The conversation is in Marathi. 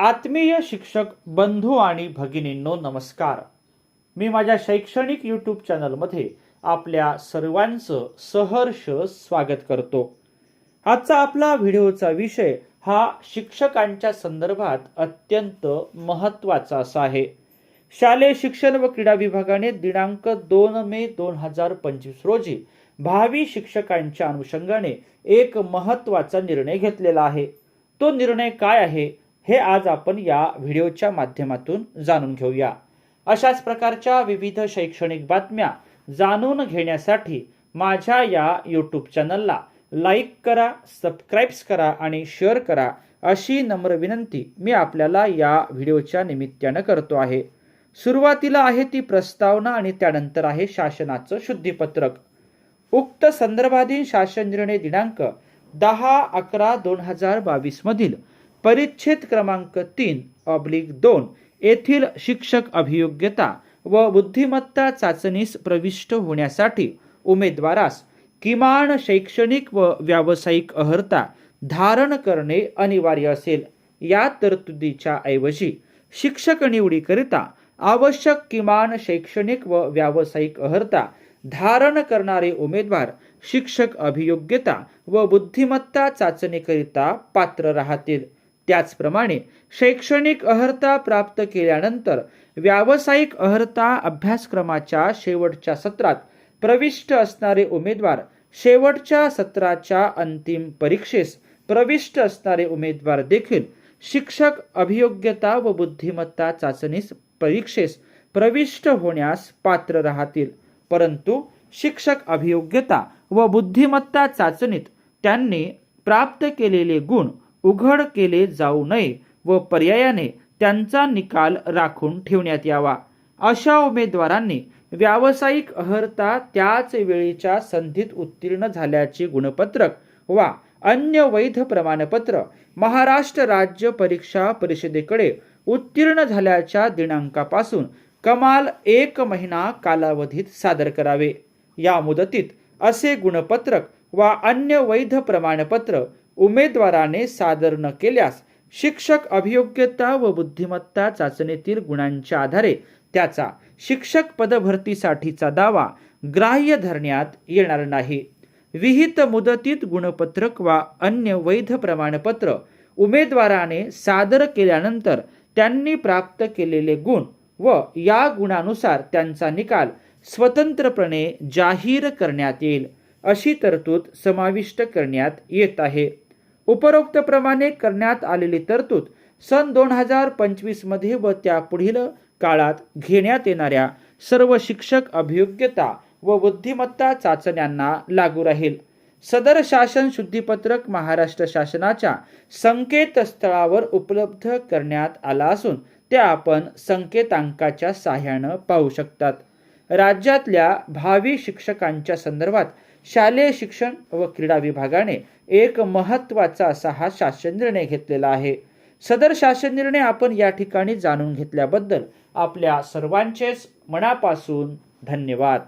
आत्मीय शिक्षक बंधू आणि भगिनींनो नमस्कार. मी माझ्या शैक्षणिक यूट्यूब चॅनलमध्ये आपल्या सर्वांचं सहर्ष स्वागत करतो. आजचा आपला व्हिडिओचा विषय हा शिक्षकांच्या संदर्भात अत्यंत महत्त्वाचा असा आहे. शालेय शिक्षण व क्रीडा विभागाने दिनांक दोन मे दोन हजार पंचवीस रोजी भावी शिक्षकांच्या अनुषंगाने एक महत्त्वाचा निर्णय घेतलेला आहे. तो निर्णय काय आहे? हे आज आपण या व्हिडिओच्या माध्यमातून जाणून घेऊया. अशाच प्रकारच्या विविध शैक्षणिक बातम्या जाणून घेण्यासाठी माझ्या या यूट्यूब चॅनलला लाईक करा सबस्क्राईब्स करा आणि शेअर करा अशी नम्र विनंती मी आपल्याला या व्हिडिओच्या निमित्तानं करतो आहे. सुरुवातीला आहे ती प्रस्तावना आणि त्यानंतर आहे शासनाचं शुद्धीपत्रक. उक्त संदर्भाधीन शासन निर्णय दिनांक दहा अकरा दोन हजार बावीसमधील परिच्छेद क्रमांक तीन ऑब्लिक दोन येथील शिक्षक अभियोग्यता व बुद्धिमत्ता चाचणीस प्रविष्ट होण्यासाठी उमेदवारास किमान शैक्षणिक व व्यावसायिक अर्हता धारण करणे अनिवार्य असेल. या तरतुदीच्या ऐवजी शिक्षक निवडीकरिता आवश्यक किमान शैक्षणिक व व्यावसायिक अर्हता धारण करणारे उमेदवार शिक्षक अभियोग्यता व बुद्धिमत्ता चाचणीकरिता पात्र राहतील. त्याचप्रमाणे शैक्षणिक अर्हता प्राप्त केल्यानंतर व्यावसायिक अर्हता अभ्यासक्रमाच्या शेवटच्या सत्रात प्रविष्ट असणारे उमेदवार शेवटच्या सत्राच्या अंतिम परीक्षेस प्रविष्ट असणारे उमेदवार देखील शिक्षक अभियोग्यता व बुद्धिमत्ता चाचणीस परीक्षेस प्रविष्ट होण्यास पात्र राहतील. परंतु शिक्षक अभियोग्यता व बुद्धिमत्ता चाचणीत त्यांनी प्राप्त केलेले गुण उघड केले जाऊ नये व पर्यायाने त्यांचा निकाल राखून ठेवण्यात यावा. अशा उमेदवारांनी व्यावसायिक अर्हता त्याच वेळीच्या संधीत उत्तीर्ण झाल्याचे गुणपत्रक वा अन्य वैध प्रमाणपत्र महाराष्ट्र राज्य परीक्षा परिषदेकडे उत्तीर्ण झाल्याच्या दिनांकापासून कमाल एक महिना कालावधीत सादर करावे. या मुदतीत असे गुणपत्रक वा अन्य वैध प्रमाणपत्र उमेदवाराने सादर न केल्यास शिक्षक अभियोग्यता व बुद्धिमत्ता चाचणीतील गुणांच्या आधारे त्याचा शिक्षक पदभरतीसाठीचा दावा ग्राह्य धरण्यात येणार नाही. विहित मुदतीत गुणपत्रक वा अन्य वैध प्रमाणपत्र उमेदवाराने सादर केल्यानंतर त्यांनी प्राप्त केलेले गुण व या गुणानुसार त्यांचा निकाल स्वतंत्रपणे जाहीर करण्यात येईल अशी तरतूद समाविष्ट करण्यात येत आहे. उपरोक्तप्रमाणे करण्यात आलेली तरतूद सन दोन हजार पंचवीसमध्ये व त्यापुढील काळात घेण्यात येणाऱ्या सर्व शिक्षक अभियोग्यता व बुद्धिमत्ता चाचण्यांना लागू राहील. सदर शासन शुद्धीपत्रक महाराष्ट्र शासनाच्या संकेतस्थळावर उपलब्ध करण्यात आला असून ते आपण संकेतांकाच्या सहाय्यानं पाहू शकतात. राज्यातल्या भावी शिक्षकांच्या संदर्भात शालेय शिक्षण व क्रीडा विभागाने एक महत्त्वाचा असा हा शासन निर्णय घेतलेला आहे. सदर शासन निर्णय आपण या ठिकाणी जाणून घेतल्याबद्दल आपल्या सर्वांचेच मनापासून धन्यवाद.